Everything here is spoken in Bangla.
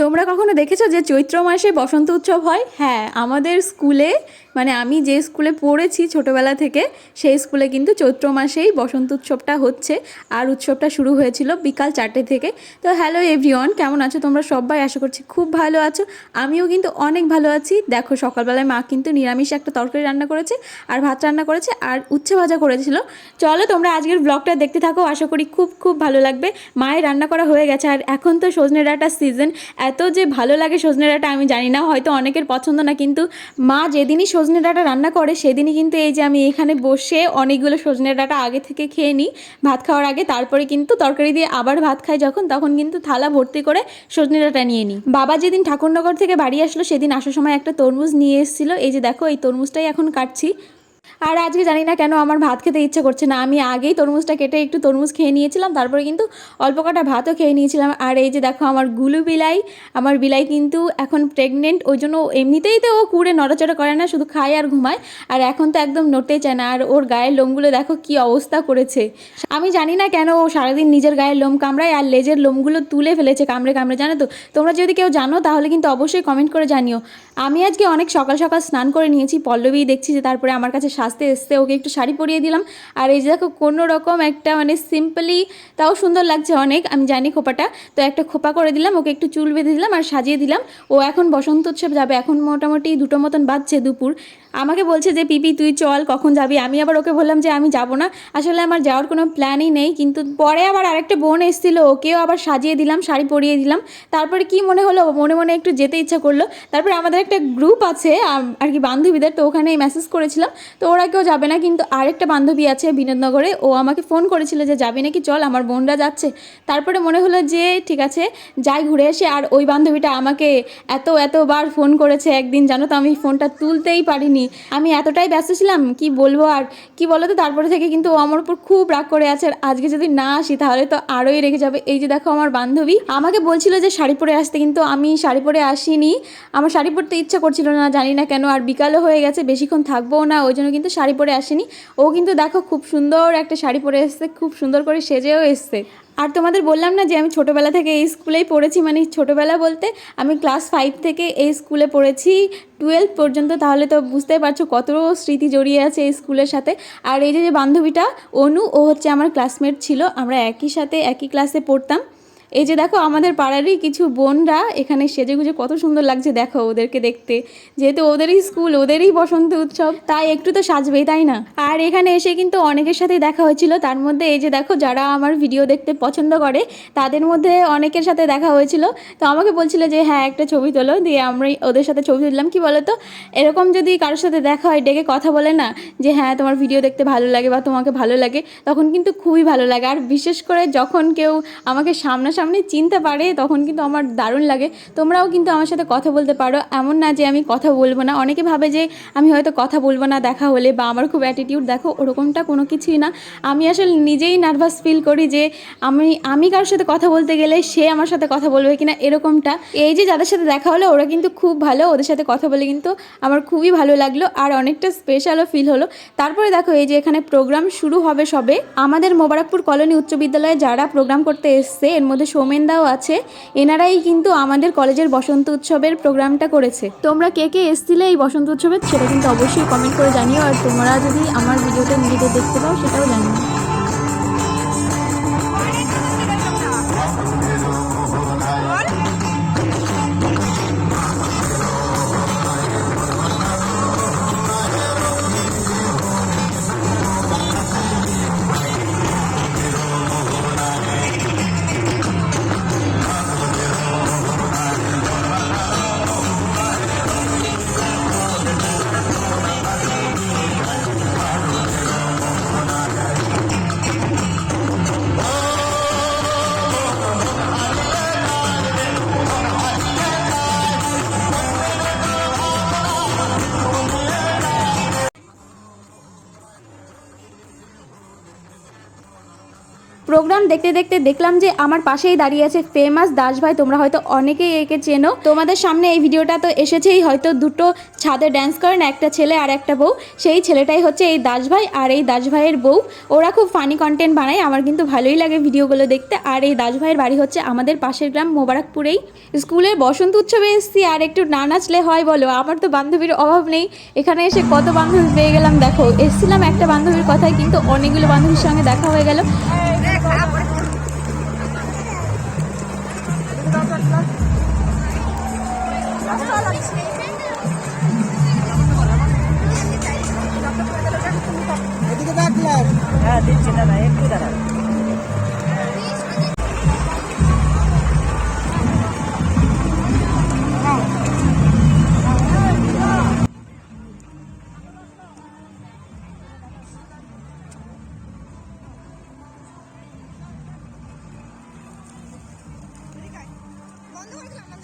তোমরা কখনো দেখেছ যে চৈত্র মাসে বসন্ত উৎসব হয়? হ্যাঁ আমাদের স্কুলে মানে আমি যে স্কুলে পড়েছি ছোটোবেলা থেকে, সেই স্কুলে কিন্তু চৈত্র মাসেই বসন্ত উৎসবটা হচ্ছে। আর উৎসবটা শুরু হয়েছিল বিকাল চারটে থেকে। তো হ্যালো এভরিওয়ান, কেমন আছো তোমরা সবাই? আশা করছি খুব ভালো আছো। আমিও কিন্তু অনেক ভালো আছি। দেখো, সকালবেলায় মা কিন্তু নিরামিষ একটা তরকারি রান্না করেছে, আর ভাত রান্না করেছে, আর উচ্ছে ভাজা করেছিল। চলো তোমরা আজকের ব্লগটা দেখতে থাকো। আশা করি খুব খুব ভালো লাগবে। মায়ের রান্না করা হয়ে গেছে, আর এখন তো সজনে ডাঁটার সিজন এত যে ভালো লাগে সজনে ডাঁটা আমি জানি না, হয়তো অনেকের পছন্দ না, কিন্তু মা যেদিনই সজনে ডাঁটা রান্না করে সেদিনই কিন্তু এই যে আমি এখানে বসে অনেকগুলো সজনে ডাঁটা আগে থেকে খেয়ে নিই, ভাত খাওয়ার আগে, তারপরে কিন্তু তরকারি দিয়ে আবার ভাত খাই যখন, তখন কিন্তু থালা ভর্তি করে সজনে ডাঁটা নিয়ে নিই। বাবা যেদিন ঠাকুরনগর থেকে বাড়ি আসলো, সেদিন আসার সময় একটা তরমুজ নিয়ে এসেছিল, এই যে দেখো এই তরমুজটাই এখন কাটছি। আর আজকে জানি না কেন আমার ভাত খেতে ইচ্ছে করছে না। আমি আগেই তরমুজটা কেটে একটু তরমুজ খেয়ে নিয়েছিলাম, তারপরে কিন্তু অল্প কটা ভাতও খেয়ে নিয়েছিলাম। আর এই যে দেখো আমার গুলু বিলাই, আমার বিলাই কিন্তু এখন প্রেগনেন্ট ওই জন্য এমনিতেই তো ও কুড়ে নড়াচড়া করে না, শুধু খায় আর ঘুমায়। আর এখন তো একদম নড়তেই চায় না আর ওর গায়ের লোমগুলো দেখো কি অবস্থা করেছে। আমি জানি না কেন ও সারাদিন নিজের গায়ের লোম কামড়ায় আর লেজের লোমগুলো তুলে ফেলেছে কামড়ে কামড়ে, জানো তো? তোমরা যদি কেউ জানো, তাহলে কিন্তু অবশ্যই কমেন্ট করে জানিও। আমি আজকে অনেক সকাল সকাল স্নান করে নিয়েছি পল্লবী দেখছি যে তারপরে আমার কাছে সাজতে এসছে, ওকে একটু শাড়ি পরিয়ে দিলাম। আর এই যে দেখো, কোনো রকম একটা মানে সিম্পলি তাও সুন্দর লাগছে অনেক, আমি জানি খোপাটা। তো একটা খোপা করে দিলাম, ওকে একটু চুল বেঁধে দিলাম আর সাজিয়ে দিলাম। ও এখন বসন্ত উৎসব যাবে, এখন মোটামুটি দুটো মতন বাজছে দুপুর। আমাকে বলছে যে, পিপি, তুই চল, কখন যাবি? আমি আবার ওকে বললাম যে, আমি যাব না। আসলে আমার যাওয়ার কোনো প্ল্যানই নেই, কিন্তু পরে আবার আরেকটা বোন এসেছিল, ওকেও আবার সাজিয়ে দিলাম, শাড়ি পরিয়ে দিলাম। তারপরে কি মনে হলো? মনে মনে একটু যেতে ইচ্ছা করল। তারপরে আমাদের একটা গ্রুপ আছে আর কি বান্ধবীদের, তো ওখানে মেসেজ করেছিলাম। তো ওরা কেউ যাবে না, কিন্তু আরেকটা বান্ধবী আছে বিনোদনগরে, ও আমাকে ফোন করেছিল যে, যাবি নাকি? চল, আমার বোনরা যাচ্ছে। তারপরে মনে হলো যে, ঠিক আছে, যাই ঘুরে আসে। আর ওই বান্ধবীটা আমাকে এত, এতবার ফোন করেছে একদিন, জানো তো, আমি ফোনটা তুলতেই পারিনি। আমি এতটাই ব্যস্ত ছিলাম, কি বলব আর, কি বলো তো তারপরে থেকে কিন্তু ও আমার উপর খুব রাগ করে আছে। আর আজকে যদি না আসি, তাহলে তো আরোই রেগে যাবে। এই যে দেখো আমার বান্ধবী, আমাকে বলছিল যে, শাড়ি পরে আসতে। কিন্তু আমি শাড়ি পরে আসিনি। আমার শাড়ি পরতে ইচ্ছা করছিল না, জানি না কেন। আর বিকালও হয়ে গেছে, বেশিক্ষণ থাকবোও না, ওই জন্য কিন্তু শাড়ি পরে আসেনি। ও কিন্তু দেখো খুব সুন্দর একটা শাড়ি পরে এসছে, খুব সুন্দর করে সেজেও এসছে। আর তোমাদের বললাম না যে আমি ছোটোবেলা থেকে এই স্কুলেই পড়েছি মানে ছোটোবেলা বলতে আমি ক্লাস ফাইভ থেকে এই স্কুলে পড়েছি টুয়েলভ পর্যন্ত, তাহলে তো বুঝতেই পারছ কত স্মৃতি জড়িয়ে আছে এই স্কুলের সাথে। আর এই যে বান্ধবীটা, অনু, ও হচ্ছে আমার ক্লাসমেট ছিল, আমরা একই সাথে, একই ক্লাসে পড়তাম। এই যে দেখো, আমাদের পাড়ারই কিছু বোনরা এখানে সেজে গুজে কত সুন্দর লাগছে দেখো ওদেরকে দেখতে। যেহেতু ওদেরই স্কুল, ওদেরই বসন্ত উৎসব, তাই একটু তো সাজবেই, তাই না? আর এখানে এসে কিন্তু অনেকের সাথে দেখা হয়েছিল। তার মধ্যে এই যে দেখো, যারা আমার ভিডিও দেখতে পছন্দ করে, তাদের মধ্যে অনেকের সাথে দেখা হয়েছিল। তো আমাকে বলছিল যে হ্যাঁ একটা ছবি তোলো, দিয়ে আমরা ওদের সাথে ছবি তুললাম। কি বলো তো এরকম যদি কারোর সাথে দেখা হয়, ডেকে কথা বলে না, যে হ্যাঁ তোমার ভিডিও দেখতে ভালো লাগে বা তোমাকে ভালো লাগে, তখন কিন্তু খুবই ভালো লাগে। আর বিশেষ করে যখন কেউ আমাকে সামনাসামনি চিনতে পারে, তখন কিন্তু আমার দারুণ লাগে। তোমরাও কিন্তু আমার সাথে কথা বলতে পারো। এমন না যে আমি কথা বলব না। অনেকে ভাবে যে আমি হয়তো কথা বলব না দেখা হলে বা আমার খুব অ্যাটিটিউড দেখো ওরকমটা কোনো কিছুই না। আমি আসলে নিজেই নার্ভাস ফিল করি যে আমি আমি কারোর সাথে কথা বলতে গেলে সে আমার সাথে কথা বলবে কিনা এরকমটা। এই যে যাদের সাথে দেখা হলো, ওরা কিন্তু খুব ভালো। ওদের সাথে কথা বলে কিন্তু আমার খুবই ভালো লাগল আর অনেকটা স্পেশালও ফিল হলো। তারপরে দেখো, এই যে এখানে প্রোগ্রাম শুরু হবে সবে। আমাদের মোবারকপুর কলোনি উচ্চ বিদ্যালয়ে যারা প্রোগ্রাম করতে এসছে, এর মধ্যে সৌমেনদাও আছে, এনারাই কিন্তু আমাদের কলেজের বসন্ত উৎসবের প্রোগ্রামটা করেছে। তোমরা কে কে এসছিলে এই বসন্ত উৎসবের সেটা কিন্তু অবশ্যই কমেন্ট করে জানিও, আর তোমরা যদি আমার ভিডিওটা নিজেদের দেখতে পাও সেটাও জানিও। প্রোগ্রাম দেখতে দেখতে দেখলাম যে আমার পাশেই দাঁড়িয়ে আছে ফেমাস দাস ভাই। তোমরা হয়তো অনেকেই একে চেনো। তোমাদের সামনে এই ভিডিওটা তো এসেছেই। হয়তো দুটো ছাদে ড্যান্স করেন একটা ছেলে আর একটা বউ। সেই ছেলেটাই হচ্ছে এই দাস ভাই আর এই দাস ভাইয়ের বউ। ওরা খুব ফানি কন্টেন্ট বানায়। আমার কিন্তু ভালোই লাগে ভিডিওগুলো দেখতে। আর এই দাস ভাইয়ের বাড়ি হচ্ছে আমাদের পাশের গ্রাম মোবারকপুরেই। স্কুলের বসন্ত উৎসবে এসেছি। আর একটু না নাচলে হয় বলো? আমার তো বান্ধবীর অভাব নেই। এখানে এসে কত বান্ধবী পেয়ে গেলাম। দেখো, এসেছিলাম একটা বান্ধবীর কথায়, কিন্তু অনেকগুলো বান্ধবীর সঙ্গে দেখা হয়ে গেল। হ্যাঁ no, no, no.